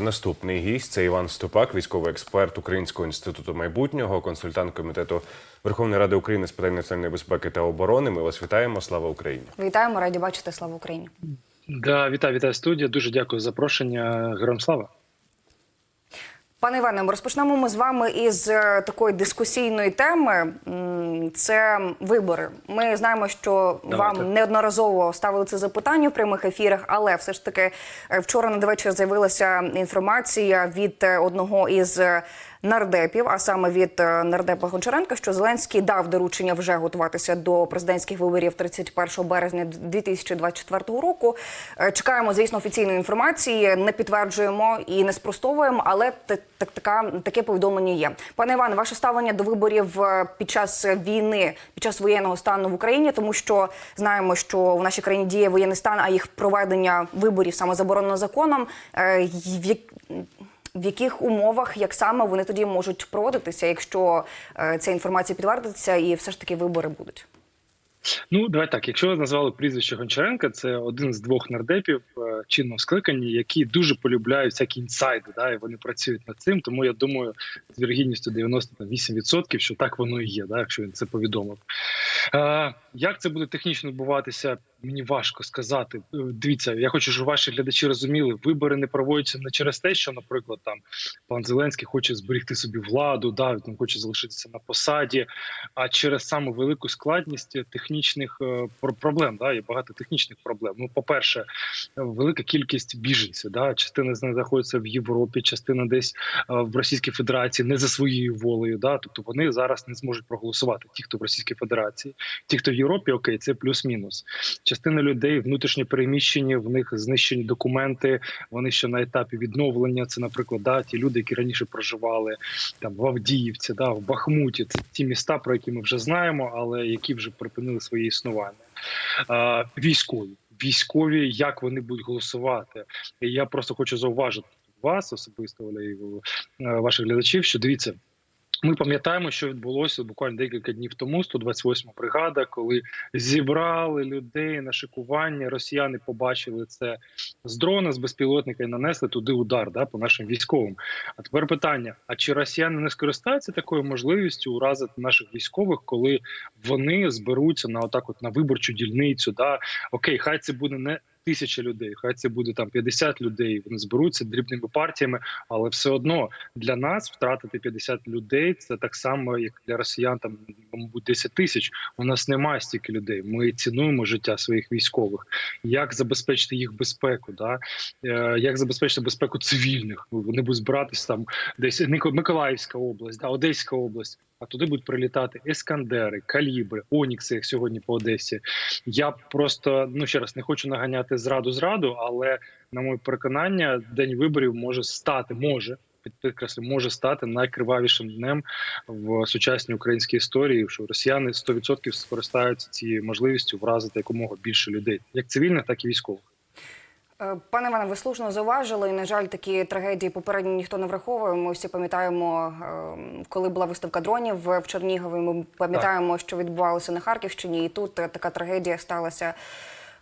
Наступний гість це Іван Ступак, військовий експерт Українського інституту майбутнього, консультант комітету Верховної Ради України з питань національної безпеки та оборони. Ми вас вітаємо. Слава Україні! Вітаємо, раді бачити. Слава Україні. Да, вітаю, вітаю студія. Дуже дякую за запрошення. Героям слава. Пане Іване, ми розпочнемо ми з вами із е, такої дискусійної теми. Це вибори. Ми знаємо, що Давайте. вам неодноразово ставили це запитання в прямих ефірах, але все ж таки е, вчора надвечір з'явилася інформація від е, одного із нардепів, а саме від е, нардепа Гончаренка, що Зеленський дав доручення вже готуватися до президентських виборів 31 березня 2024 року. Е, Чекаємо, звісно, офіційної інформації, не підтверджуємо і не спростовуємо, але так, така, таке повідомлення є. Пане Іване, ваше ставлення до виборів е, під час війни, під час воєнного стану в Україні, тому що знаємо, що в нашій країні діє воєнний стан, а їх проведення виборів саме заборонено законом. В в яких умовах, як саме вони тоді можуть проводитися, якщо е, ця інформація підтвердиться, і все ж таки вибори будуть? Ну, давай так. Якщо ви назвали прізвище Гончаренка, це один з двох нардепів е, чинного скликання, які дуже полюбляють всякі інсайди. Да, і вони працюють над цим. Тому я думаю, з вірогідністю 98%, що так воно і є, да, якщо він це повідомив. Як це буде технічно відбуватися? Мені важко сказати. Е, Дивіться, я хочу, щоб ваші глядачі розуміли, вибори не проводяться не через те, що, наприклад, там пан Зеленський хоче зберегти собі владу, да, він хоче залишитися на посаді, а через саму велику складність технічних е, про- проблем. Да, є багато технічних проблем. Ну, по-перше, велика кількість біженців. Да, частина з них знаходиться в Європі, частина десь е, в Російській Федерації не за своєю волею. Да, тобто вони зараз не зможуть проголосувати. Ті, хто в Російській Федерації, ті, хто в Європі, окей, це плюс-мінус. Частина людей внутрішньо переміщені, в них знищені документи. Вони ще на етапі відновлення. Це, наприклад, да, ті люди, які раніше проживали там в Авдіївці, да, в Бахмуті. Це ті міста, про які ми вже знаємо, але які вже припинили своє існування. Е, військові. Військові, як вони будуть голосувати, і я просто хочу зауважити вас особисто Оля, і е, ваших глядачів, що дивіться. Ми пам'ятаємо, що відбулося буквально декілька днів тому. 128 бригада, коли зібрали людей на шикування. Росіяни побачили це з дрона, з безпілотника і нанесли туди удар да, по нашим військовим. А тепер питання: а чи росіяни не скористаються такою можливістю уразити наших військових, коли вони зберуться на отак, от на виборчу дільницю? Да? Окей, хай це буде не. Тисяча людей, хай це буде там 50 людей. Вони зберуться дрібними партіями, але все одно для нас втратити 50 людей це так само, як для росіян, там мабуть 10 тисяч. У нас немає стільки людей. Ми цінуємо життя своїх військових. Як забезпечити їх безпеку? Да? Е, як забезпечити безпеку цивільних? Вони будуть збиратись там десь Миколаївська область, да, Одеська область. А туди будуть прилітати ескандери, калібри, онікси, як сьогодні по Одесі. Я просто ну ще раз не хочу наганяти зраду зраду, але на моє переконання, день виборів може стати, може під- підкреслю, може стати найкривавішим днем в сучасній українській історії. Що росіяни 100% скористаються цією можливістю вразити якомога більше людей, як цивільних, так і військових. Е, Пане Іване, ви слушно зауважили. І, на жаль, такі трагедії попередньо ніхто не враховує. Ми всі пам'ятаємо, е, коли була виставка дронів в Чернігові. Ми пам'ятаємо, що відбувалося на Харківщині, і тут е, така трагедія сталася.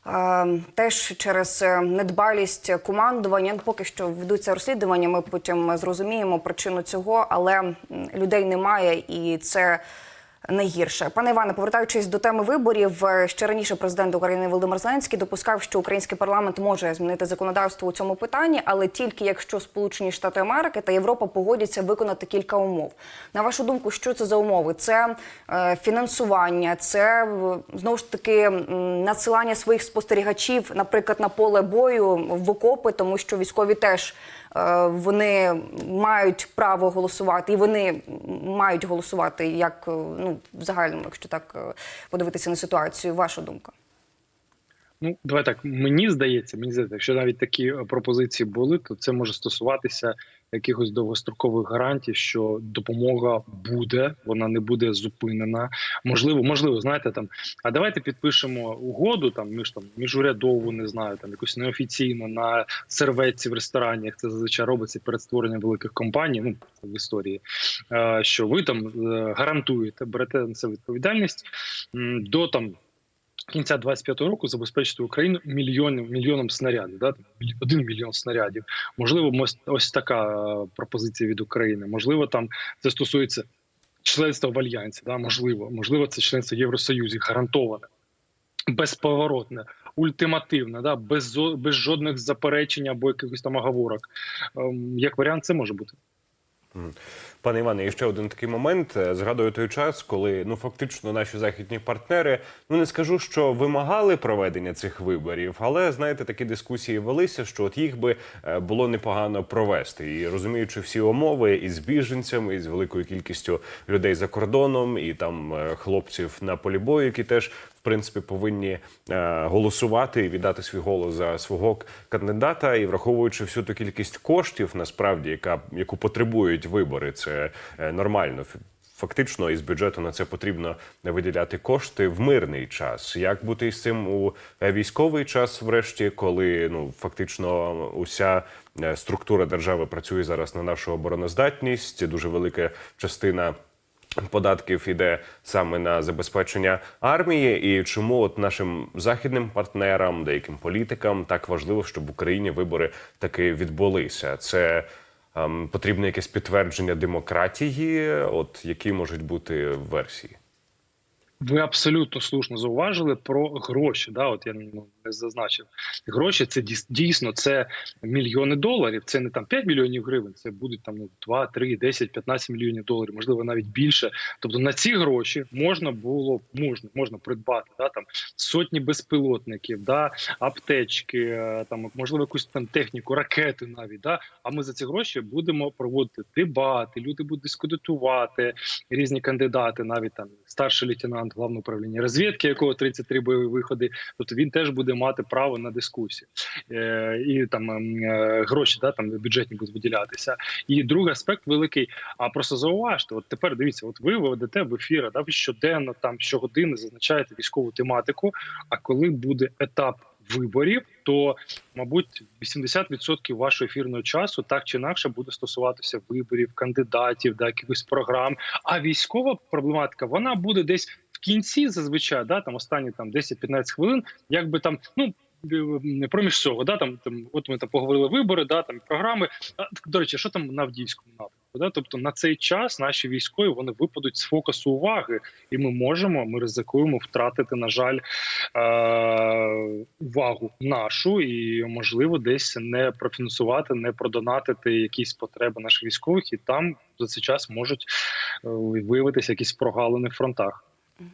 Е, Теж через е, недбалість командування. Ну, Поки що ведуться розслідування. Ми потім зрозуміємо причину цього, але людей немає, і це найгірше. Пане Іване, повертаючись до теми виборів, е, ще раніше президент України Володимир Зеленський допускав, що український парламент може змінити законодавство у цьому питанні, але тільки якщо Сполучені Штати Америки та Європа погодяться виконати кілька умов. На вашу думку, що це за умови? Це е, фінансування, це знову ж таки надсилання своїх спостерігачів, наприклад, на поле бою в окопи, тому що військові теж. е, Вони мають право голосувати, і вони мають голосувати як е, загальному, якщо так е, подивитися на ситуацію. Ваша думка? Ну, давай так. Мені здається, мені здається, якщо навіть такі е, пропозиції були, то це може стосуватися якихось довгострокових гарантій, що допомога буде, вона не буде зупинена. Можливо, можливо, знаєте, там. А давайте підпишемо угоду там між там міжурядову, не знаю, там якусь неофіційно на серветці в ресторані, як це зазвичай робиться перед створенням великих компаній. Ну в історії, е, що ви там е, гарантуєте, берете на це відповідальність до там кінця 25-го року забезпечити Україну мільйоном мільйоном снарядів. Да? Один мільйон снарядів. Можливо, ось, така е, пропозиція від України. Можливо, там це стосується членства в альянсі. Да? Можливо, можливо, це членство в Євросоюзі гарантоване, безповоротне, ультимативне, да? без, без жодних заперечень або якихось там оговорок. Ем, Як варіант, це може бути. Пане Іване, і ще один такий момент. Е, Згадую той час, коли ну фактично наші західні партнери, ну не скажу, що вимагали проведення цих виборів, але знаєте, такі дискусії велися, що от їх би е, було непогано провести. І розуміючи всі умови і з біженцями, і з великою кількістю людей за кордоном, і там е, хлопців на полі бою, які теж принципі повинні е, голосувати і віддати свій голос за свого кандидата, і враховуючи всю ту кількість коштів, насправді, яка яку потребують вибори, це е, нормально. Фактично, із бюджету на це потрібно виділяти кошти в мирний час. Як бути із цим у е, військовий час, врешті, коли ну фактично уся структура держави працює зараз на нашу обороноздатність, дуже велика частина податків іде саме на забезпечення армії, і чому от нашим західним партнерам, деяким політикам так важливо, щоб в Україні вибори таки відбулися? Це ем, потрібне якесь підтвердження демократії, от які можуть бути версії? Ви абсолютно слушно зауважили про гроші. Да, от я ну, не зазначив. Гроші це дійс- дійсно це мільйони доларів. Це не там 5 мільйонів гривень. Це будуть там ну, 2, 3, 10, 15 мільйонів доларів, можливо, навіть більше. Тобто на ці гроші можна було можна, можна придбати да, там сотні безпілотників, да, аптечки, е, там можливо якусь там техніку, ракети навіть. Да. А ми за ці гроші будемо проводити дебати. Люди будуть дискутувати різні кандидати, навіть там старший лейтенант головного управління розвідки, якого 33 бойові виходи. Тобто він теж буде мати право на дискусію е, і там ем, е, гроші, да там бюджетні будуть виділятися. І другий аспект великий. А просто зауважте, от тепер дивіться, от ви ведете в ефіри, да ви щоденно там щогодини зазначаєте військову тематику. А коли буде етап виборів, то мабуть 80% вашого ефірного часу так чи інакше буде стосуватися виборів, кандидатів, да, якихось програм. А військова проблематика вона буде десь кінці, зазвичай, да, там останні там 10-15 хвилин, якби там ну. е, Проміж цього, да, там, там, от ми там поговорили вибори, да, там програми. А, до речі, що там на Авдіївському напрямку? Да? Тобто на цей час наші військові вони випадуть з фокусу уваги, і ми можемо, ми ризикуємо втратити, на жаль, е- увагу нашу, і можливо десь не профінансувати, не продонатити якісь потреби наших військових, і там за цей час можуть е, виявитися якісь прогалини в фронтах.